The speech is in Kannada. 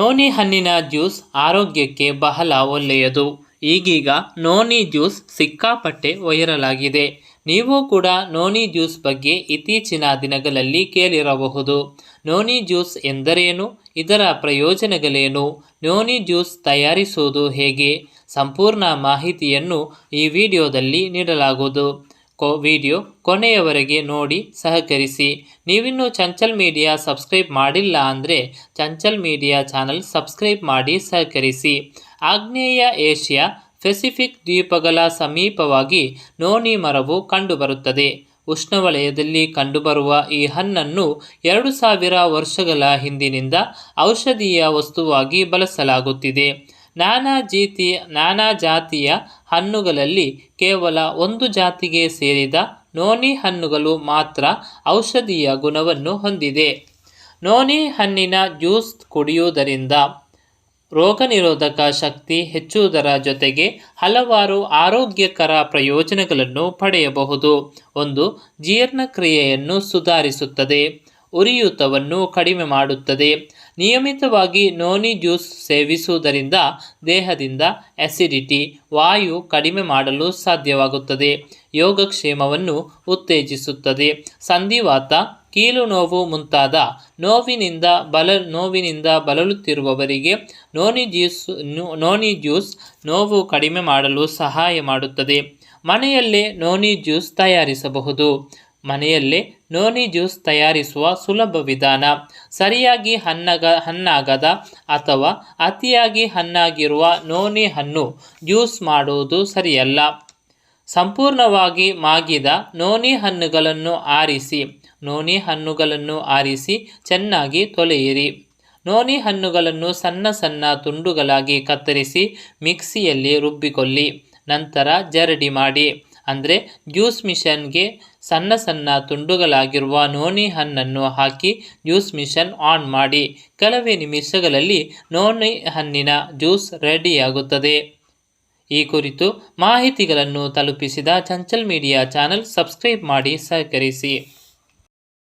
ನೋನಿ ಹಣ್ಣಿನ ಜ್ಯೂಸ್ ಆರೋಗ್ಯಕ್ಕೆ ಬಹಳ ಒಳ್ಳೆಯದು. ಈಗೀಗ ನೋನಿ ಜ್ಯೂಸ್ ಸಿಕ್ಕಾಪಟ್ಟೆ ವೈರಲ್ ಆಗಿದೆ ನೀವು ಕೂಡ ನೋನಿ ಜ್ಯೂಸ್ ಬಗ್ಗೆ ಇತ್ತೀಚಿನ ದಿನಗಳಲ್ಲಿ ಕೇಳಿರಬಹುದು. ನೋನಿ ಜ್ಯೂಸ್ ಎಂದರೇನು? ಇದರ ಪ್ರಯೋಜನಗಳೇನು? ನೋನಿ ಜ್ಯೂಸ್ ತಯಾರಿಸುವುದು ಹೇಗೆ? ಸಂಪೂರ್ಣ ಮಾಹಿತಿಯನ್ನು ಈ ವಿಡಿಯೋದಲ್ಲಿ ನೀಡಲಾಗುವುದು. ಕೊ ವಿಡಿಯೋ ಕೊನೆಯವರೆಗೆ ನೋಡಿ ಸಹಕರಿಸಿ. ನೀವಿನ್ನೂ ಚಂಚಲ್ ಮೀಡಿಯಾ ಸಬ್ಸ್ಕ್ರೈಬ್ ಮಾಡಿಲ್ಲ ಅಂದರೆ ಚಂಚಲ್ ಮೀಡಿಯಾ ಚಾನಲ್ ಸಬ್ಸ್ಕ್ರೈಬ್ ಮಾಡಿ ಸಹಕರಿಸಿ. ಆಗ್ನೇಯ ಏಷ್ಯಾ ಪೆಸಿಫಿಕ್ ದ್ವೀಪಗಳ ಸಮೀಪವಾಗಿ ನೋನಿ ಮರವು ಕಂಡುಬರುತ್ತದೆ. ಉಷ್ಣವಲಯದಲ್ಲಿ ಕಂಡುಬರುವ ಈ ಹಣ್ಣನ್ನು ಎರಡು ಸಾವಿರ ವರ್ಷಗಳ ಹಿಂದಿನಿಂದ ಔಷಧೀಯ ವಸ್ತುವಾಗಿ ಬಳಸಲಾಗುತ್ತಿದೆ. ನಾನಾ ಜೀತಿ, ನಾನಾ ಜಾತಿಯ ಹಣ್ಣುಗಳಲ್ಲಿ ಕೇವಲ ಒಂದು ಜಾತಿಗೆ ಸೇರಿದ ನೋನಿ ಹಣ್ಣುಗಳು ಮಾತ್ರ ಔಷಧೀಯ ಗುಣವನ್ನು ಹೊಂದಿದೆ. ನೋನಿ ಹಣ್ಣಿನ ಜ್ಯೂಸ್ ಕುಡಿಯುವುದರಿಂದ ರೋಗನಿರೋಧಕ ಶಕ್ತಿ ಹೆಚ್ಚುವುದರ ಜೊತೆಗೆ ಹಲವಾರು ಆರೋಗ್ಯಕರ ಪ್ರಯೋಜನಗಳನ್ನು ಪಡೆಯಬಹುದು. ಒಂದು ಜೀರ್ಣಕ್ರಿಯೆಯನ್ನು ಸುಧಾರಿಸುತ್ತದೆ. ಉರಿಯೂತವನ್ನು ಕಡಿಮೆ ಮಾಡುತ್ತದೆ. ನಿಯಮಿತವಾಗಿ ನೋನಿ ಜ್ಯೂಸ್ ಸೇವಿಸುವುದರಿಂದ ದೇಹದಿಂದ ಅಸಿಡಿಟಿ ವಾಯು ಕಡಿಮೆ ಮಾಡಲು ಸಾಧ್ಯವಾಗುತ್ತದೆ. ಯೋಗಕ್ಷೇಮವನ್ನು ಉತ್ತೇಜಿಸುತ್ತದೆ. ಸಂಧಿವಾತ, ಕೀಲು ನೋವು ಮುಂತಾದ ನೋವಿನಿಂದ ಬಲ, ನೋವಿನಿಂದ ಬಳಲುತ್ತಿರುವವರಿಗೆ ನೋನಿ ಜ್ಯೂಸ್ ನೋನಿ ಜ್ಯೂಸ್ ನೋವು ಕಡಿಮೆ ಮಾಡಲು ಸಹಾಯ ಮಾಡುತ್ತದೆ. ಮನೆಯಲ್ಲೇ ನೋನಿ ಜ್ಯೂಸ್ ತಯಾರಿಸಬಹುದು. ಮನೆಯಲ್ಲೇ ನೋನಿ ಜ್ಯೂಸ್ ತಯಾರಿಸುವ ಸುಲಭ ವಿಧಾನ. ಸರಿಯಾಗಿ ಹಣ್ಣಗ, ಹಣ್ಣಾಗದ ಅಥವಾ ಅತಿಯಾಗಿ ಹಣ್ಣಾಗಿರುವ ನೋನಿ ಹಣ್ಣು ಜ್ಯೂಸ್ ಮಾಡುವುದು ಸರಿಯಲ್ಲ. ಸಂಪೂರ್ಣವಾಗಿ ಮಾಗಿದ ನೋನಿ ಹಣ್ಣುಗಳನ್ನು ಆರಿಸಿ, ನೋನಿ ಹಣ್ಣುಗಳನ್ನು ಆರಿಸಿ ಚೆನ್ನಾಗಿ ತೊಳೆಯಿರಿ. ನೋನಿ ಹಣ್ಣುಗಳನ್ನು ಸಣ್ಣ ಸಣ್ಣ ತುಂಡುಗಳಾಗಿ ಕತ್ತರಿಸಿ ಮಿಕ್ಸಿಯಲ್ಲಿ ರುಬ್ಬಿಕೊಳ್ಳಿ. ನಂತರ ಜರಡಿ ಮಾಡಿ. ಅಂದರೆ ಜ್ಯೂಸ್ ಮಿಷನ್ಗೆ ಸಣ್ಣ ಸಣ್ಣ ತುಂಡುಗಳಾಗಿರುವ ನೋನಿ ಹಣ್ಣನ್ನು ಹಾಕಿ ಜ್ಯೂಸ್ ಮಿಷನ್ ಆನ್ ಮಾಡಿ. ಕೆಲವೇ ನಿಮಿಷಗಳಲ್ಲಿ ನೋನಿ ಹಣ್ಣಿನ ಜ್ಯೂಸ್ ರೆಡಿಯಾಗುತ್ತದೆ. ಈ ಕುರಿತು ಮಾಹಿತಿಗಳನ್ನು ತಲುಪಿಸಿದ ಚಂಚಲ್ ಮೀಡಿಯಾ ಚಾನಲ್ ಸಬ್ಸ್ಕ್ರೈಬ್ ಮಾಡಿ ಸಹಕರಿಸಿ.